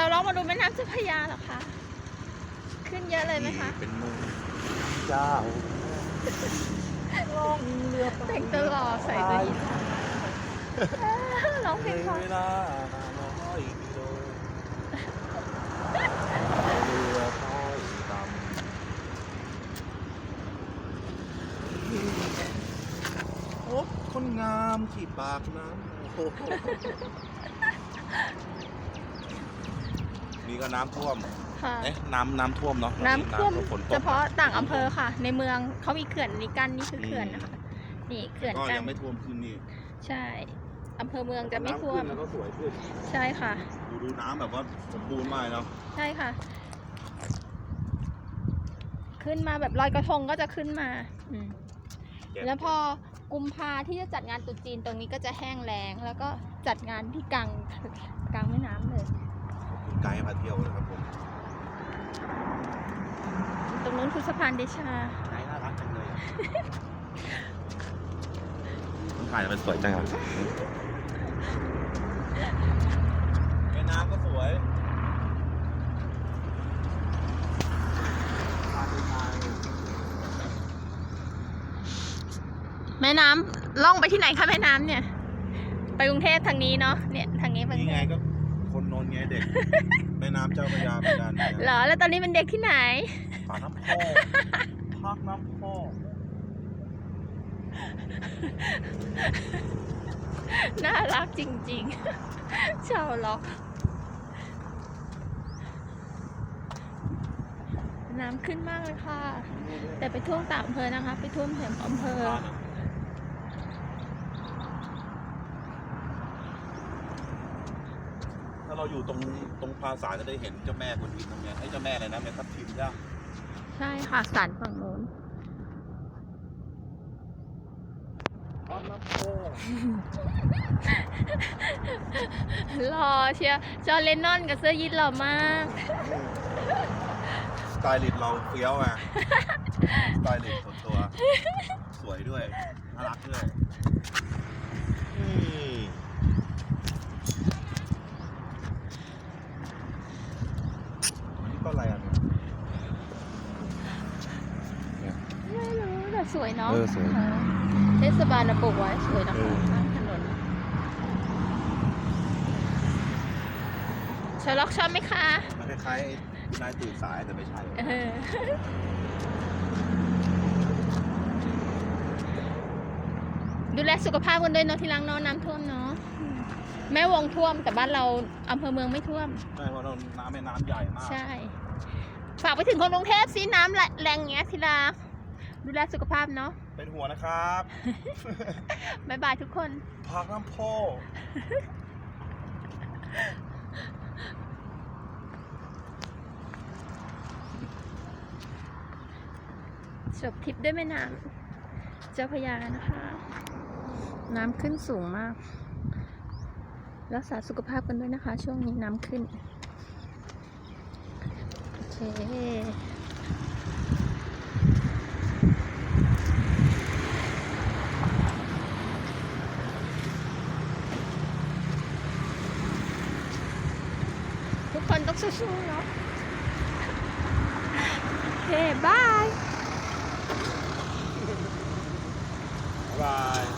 าวล็อกมาดูแม่น้ำเจ้าพระยาเหรอคะ ขึ้นเยอะเลยไหมคะ เป็นมุงเจ้าล่องเรือไปแต่งตัวหล่อใส่ตัวยีนร้องเพลงเพราะเวลาน้อยกิโลเรือน้อยดำโอ้คนงามที่ปากน้ำโอ้โห นี่ก็น้ำท่วมค่ะ เอ๊ะน้ำน้ำท่วมเนาะน้ำท่วมฝนตเฉกพาะต่างอำเภอค่ะ ในเมืองเขามีเขื่อนนี้กั้นนี่คือเขื่อนนะคะนี่เขื่อนก็กั้ยันงไม่ท่วมขึ้นนี่ใช่อำเภอเมืองจะไม่ท่วม น้ำขึ้นแล้วก็สวยขึ้นใช่ค่ะ ดูดูน้ำแบบว่าสมบูรณ์มากเนาะใช่ค่ะ ขึ้นมาแบบลอยกระทงก็จะขึ้นมาอืมแล้วพอกุมภาที่จะจัดงานตรุษจีนตรงนี้ก็จะแห้งแล้งแล้วก็จัดงานที่กลางกลางแม่น้ำเลยคุณ ไกด์พาเที่ยวนะครับผมตรงนู้นคือสะพานเดชาไกด์น่ารักจังเลยต้องถ่ายมันสวยจังอะแม่น้ำก็สวยแม่น้ำล่องไปที่ไหนคะแม่น้ำเนี่ย ไปกรุงเทพทางนี้เนาะเนี่ยทางนี้ไปกรุนี่งเทไงพก็ คนนนไงเด็กแม่น้ำเจ้าพระยาเหมือนกันเนี่ยเหรอแล้วตอนนี้เป็นเด็กที่ไหนฝาน้ำพ่อภาคน้ำพ่อน่ารักจริงๆ ชาวล็อก น้ำขึ้นมากเลยค่ะ แต่ไปท่วมต่างอำเภอนะคะ ไปท่วมแถมอำเภอถ้า เราอยู่ตรงตรงภาษาจะได้เห็นเจ้าแม่คนอินตรงเนี้ยไอ้เจ้าแม่อะไรนะแม่ทับทิมใช่ปะใช่ค่ะสารฝั่งโน้นภาคน้ำพ่อหล่อเชียร์จอร์เลนนอนกับเสื้อยีนหล่อมาก สไตลิสต์เราเฟี้ยวอะ สไตลิสต์ส่วนตัว สวยด้วยน่ารักด้วยนี่อันนี้ก็อะไรอะเนี่ย ไม่รู้แต่ สวยเนาะเออสวยเออเทศบาลน่ะปลูกไว้สวยนะเอคะอข้างถนนชาล็อกชอบไหมคะ มันคล้ายๆไอ้นายตื่นสายแต่ไม่ใช่เออดูแลสุขภาพกันด้วยเนาะที่ล้างเนาะน้ำท่วมเนาะอืมแม่วงท่วมแต่บ้านเราอำเภอเมืองไม่ท่วมใช่เพราะเราน้ำแม่น้ำใหญ่มาก ใช่ ฝากไปถึงคนกรุงเทพซีน้ำแรงเงี้ยทีละ ดูแลสุขภาพเนาะเป็นหัวนะครับบ๊ายบายทุกคน พักน้ำพ่อจบทริปด้วยแม่น้ำเจ้าพระยานะคะ น้ำขึ้นสูงมาก รักษาสุขภาพกันด้วยนะคะ ช่วงนี้น้ำขึ้น โอเค ทุกคน